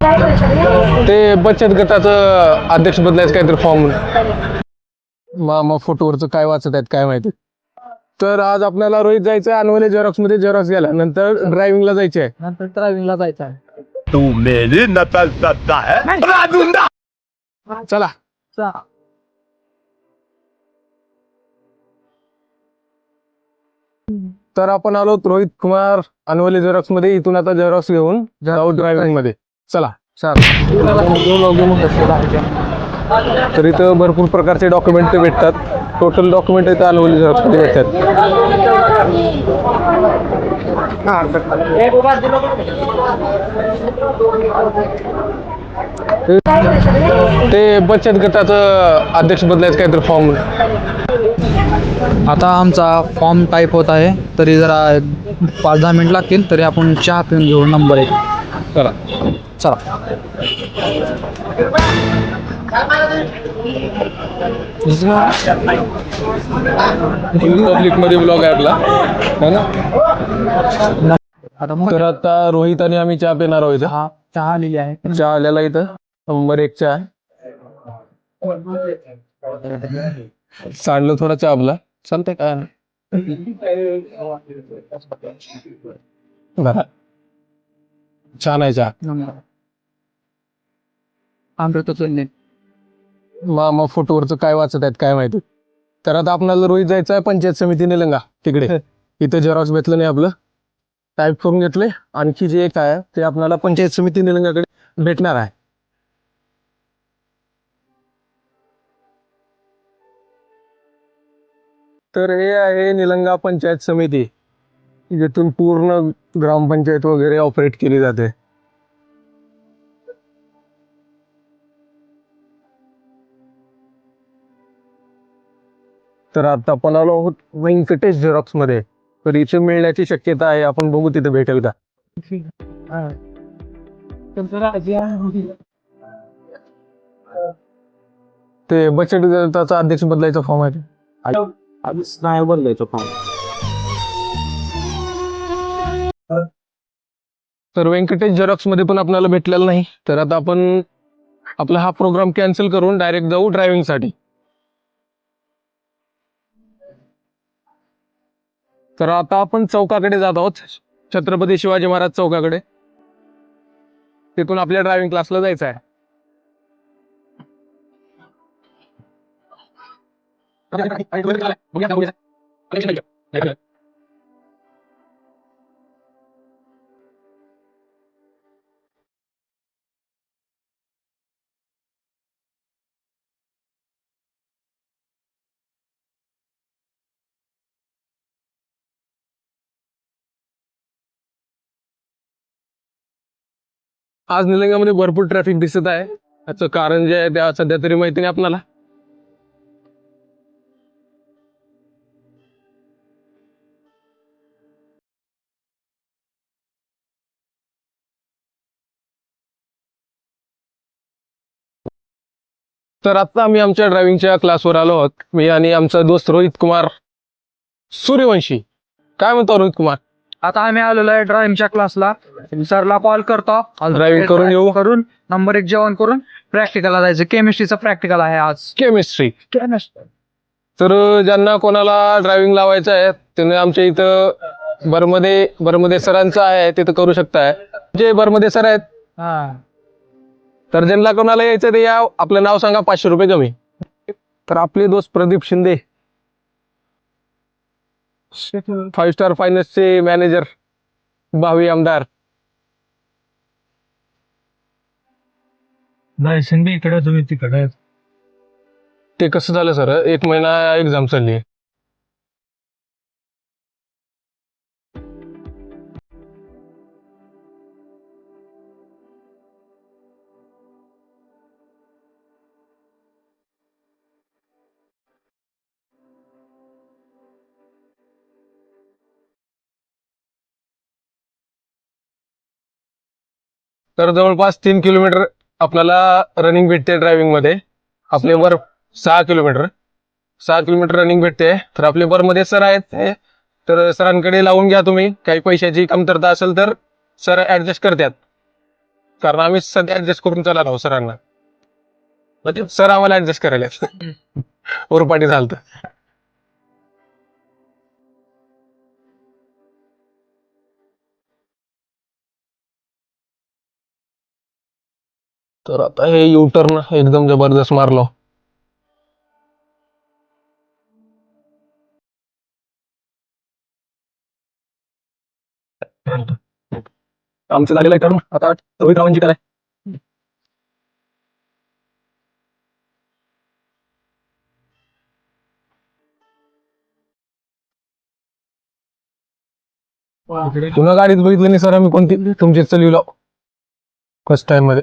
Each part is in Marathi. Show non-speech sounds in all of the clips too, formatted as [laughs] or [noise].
ते बचत गटाचं अध्यक्ष बदलायचं काहीतरी फॉर्म मामा फोटोवरचं काय वाचत आहेत काय माहिती? तर आज आपल्याला रोहित जायचं आहे अनवले झेरॉक्समध्ये झेरॉक्स गेला नंतर ड्रायव्हिंगला जायचे आहे नंतर ड्रायव्हिंगला जायचं आहे तू मेरी नकल करता है? राजूंडा चला. तर आपण आलो रोहित कुमार अनवले झेरॉक्समध्ये. इथून आता झेरॉक्स घेऊन जाऊ ड्रायव्हिंगमध्ये. चला. तर इथं भरपूर प्रकारचे डॉक्युमेंट ते भेटतात. टोटल डॉक्युमेंट इथं मध्ये भेटतात. ते बचत गटाचं अध्यक्ष बदलायचं काहीतरी फॉर्म आता आमचा फॉर्म टाईप होत आहे. तरी जरा पाच दहा मिनिट लागतील तरी आपण चहा पिऊन घेऊ. नंबर एक. चला. चला. पब्लिकमध्ये ब्लॉग आहे आपला. है ना? तर आता रोहित आणि आम्ही चहा पिणार आहोत इथं. चहा लिहिली आहे. चहा आलेला इथं. नंबर एक चहा सांडलं थोडा चहा आपला. चालतंय काय बरं छान आहे चहा. अमृत मामा फोटोवरचं काय वाचत आहेत काय माहिती? तर आता आपल्याला रोहित जायचं आहे पंचायत समिती निलंगा तिकडे. इथं झेरॉक्स भेटलं नाही आपलं. टाईप करून घेतले. आणखी जे काय आहे ते आपल्याला पंचायत समिती निलंगाकडे भेटणार आहे. तर हे आहे निलंगा पंचायत समिती. जिथून पूर्ण ग्रामपंचायत वगैरे ऑपरेट केली जाते. तर आता आपण आलो आहोत व्यंकटेश झेरॉक्समध्ये. तर इथे मिळण्याची शक्यता आहे. आपण बघू तिथे भेटेल का? ते बचत गटाचा अध्यक्ष बदलायचा फॉर्म आहे. नाही फॉर्म तर व्यंकटेश झेरॉक्समध्ये पण आपल्याला भेटलेला नाही. तर आता आपण आपला हा प्रोग्राम कॅन्सल करून डायरेक्ट जाऊ ड्रायव्हिंग तर आता आपण चौकाकडे जात आहोत छत्रपती शिवाजी महाराज चौकाकडे तिथून आपल्या ड्रायव्हिंग क्लासला जायचं आहे आज निलंगामध्ये भरपूर ट्रॅफिक दिसत आहे. याचं कारण जे आहे त्या सध्या तरी माहिती नाही आपल्याला. तर आता आम्ही आमच्या ड्रायव्हिंगच्या क्लासवर आलो आहोत. मी आणि आमचा दोस्त रोहित कुमार सूर्यवंशी. काय म्हणतो रोहित कुमार आता आम्ही आलेलो आहे ड्रायव्हिंगच्या क्लासला सरला कॉल करतो. Driving करून येऊ. करून नंबर एक जेवण करून प्रॅक्टिकलला जायचं. केमिस्ट्रीचं प्रॅक्टिकल आहे आज. केमिस्ट्री तर ज्यांना कोणाला ड्रायव्हिंग लावायचं आहे त्यांनी आमच्या इथं बरमध्ये बरमध्ये सरांचं आहे तिथं करू शकताय. जे बरमध्ये सर आहेत हा. तर ज्यांना कोणाला यायचं ते या आपलं नाव सांगा पाचशे रुपये कमी. तर आपले दोस्त प्रदीप शिंदे. फाईव्ह स्टार फायनान्सचे मॅनेजर भावी आमदार. नाही बी इकडे तुम्ही तिकडे ते कसं झालं सर एक महिना एक्झाम चालली तर जवळपास तीन किलोमीटर आपल्याला रनिंग भेटते ड्रायव्हिंगमध्ये. आपले वर सहा किलोमीटर. सहा किलोमीटर रनिंग भेटते. तर आपले मध्ये सर आहेत ते. तर सरांकडे लावून घ्या तुम्ही. काही पैशाची कमतरता असेल तर सर ऍडजस्ट करतात. कारण आम्ही सध्या ऍडजस्ट करून चालला राहू सरांना म्हणजे सर आम्हाला ऍडजस्ट करायला ओरपाटी झालत. तर आता हे युटर्न एकदम जबरदस्त मारलो. आमचं झालेलं आहे टर्न आता रोहित रावांची काय पुन्हा गाडीत बघितलं नाही सर आम्ही कोणती तुमची चलविलो फर्स्ट टाइममध्ये.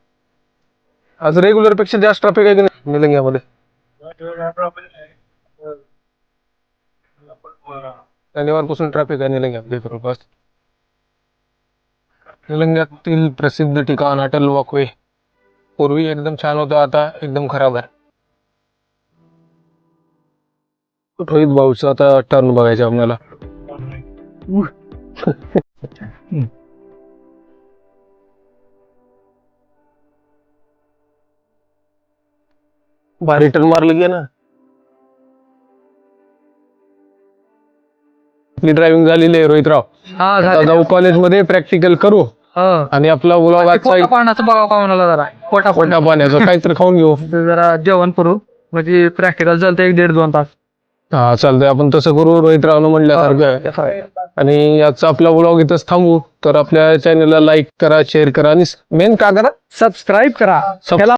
आज रेग्युलरपेक्षा जास्त ट्रॅफिक आहे की नाही? निलंग्यामध्ये शनिवारपासून ट्रॅफिक आहे निलंग्यामध्ये जवळपास निलंग्यातील प्रसिद्ध ठिकाण अटल वॉकवे पूर्वी एकदम छान होतं आता एकदम खराब आहे. रोहित भाऊचं? आता टर्न बघायचं आपल्याला. [laughs] भारी टर्न मारलं गे ना. आपली ड्रायव्हिंग झालेली आहे रोहितराव. हा आता जाऊ कॉलेजमध्ये प्रॅक्टिकल करू. हा. आणि आपला मुला पोटा पाण्याचं बघा पाहुणाला जरा. पोटा पोटा पाण्याचं. काहीतरी खाऊन घेऊ. [laughs] जरा जेवण करू. म्हणजे प्रॅक्टिकल चालतं एक दीड दोन तास. हा चालतंय. आपण तसं करू रोहितरावनं म्हणल्यासारखं. आहे. आणि याचा आपला ब्लॉग इथंच थांबू. तर आपल्या चॅनलला लाईक करा शेअर करा आणि मेन का करा? सबस्क्राईब करा. त्याला